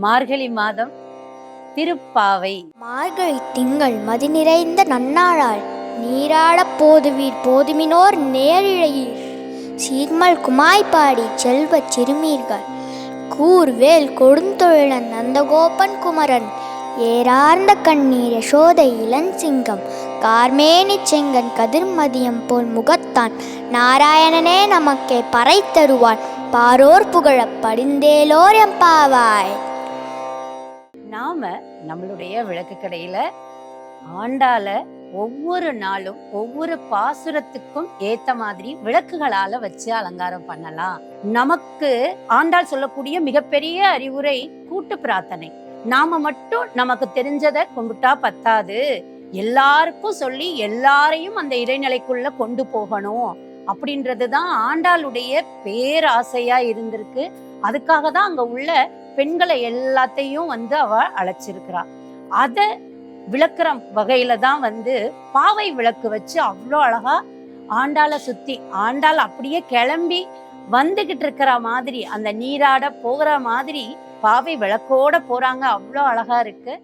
மார்கழி மாதம் திருப்பாவை. மார்கழி திங்கள் மதி நிறைந்த நன்னாளால் நீராடப் போதுவீர் போதுமினோர் நேரிழையீர். சீர்மல் குமாய்ப்பாடி செல்வச் சிறுமீர்கள். கூர்வேல் கொடுந்தொழிலன் நந்தகோபன் குமரன். ஏறார்ந்த கண்ணீர் யசோதை இளஞ்சிங்கம். கார்மேனி செங்கன் கதிர்மதியம் போல் முகத்தான். நாராயணனே நமக்கே பறை தருவான் பாரோர் புகழப் படிந்தேலோர் எம்பாவாய் நாம நம்மளுடைய விளக்கு கடையில ஆண்டால ஒவ்வொரு நாளும் ஒவ்வொரு பாசுரத்துக்கும் ஏத்த மாதிரி விளக்குகளால வச்சு அலங்காரம் பண்ணலாம். நமக்கு ஆண்டாள் சொல்லக்கூடிய மிகப்பெரிய அறிவுரை கூட்டு பிரார்த்தனை. நாம மட்டும் நமக்கு தெரிஞ்சதை கும்பிட்டா பத்தாது. எல்லாருக்கும் சொல்லி எல்லாரையும் அந்த இறைநிலைக்குள்ள கொண்டு போகணும். அப்படின்றது தான் ஆண்டாளுடைய பேராசையா இருந்திருக்கு. அதுக்காக தான் அங்க உள்ள பெண்களை எல்லாத்தையும் வந்து அவ அழைச்சிருக்கிறா. அத விளக்குற வகையில தான் வந்து பாவை விளக்கு வச்சு அவ்வளோ அழகா ஆண்டாளை சுத்தி ஆண்டாள் அப்படியே கிளம்பி வந்துகிட்டு இருக்கிற மாதிரி அந்த நீராட போகிற மாதிரி பாவை விளக்கோட போறாங்க. அவ்வளோ அழகா இருக்கு.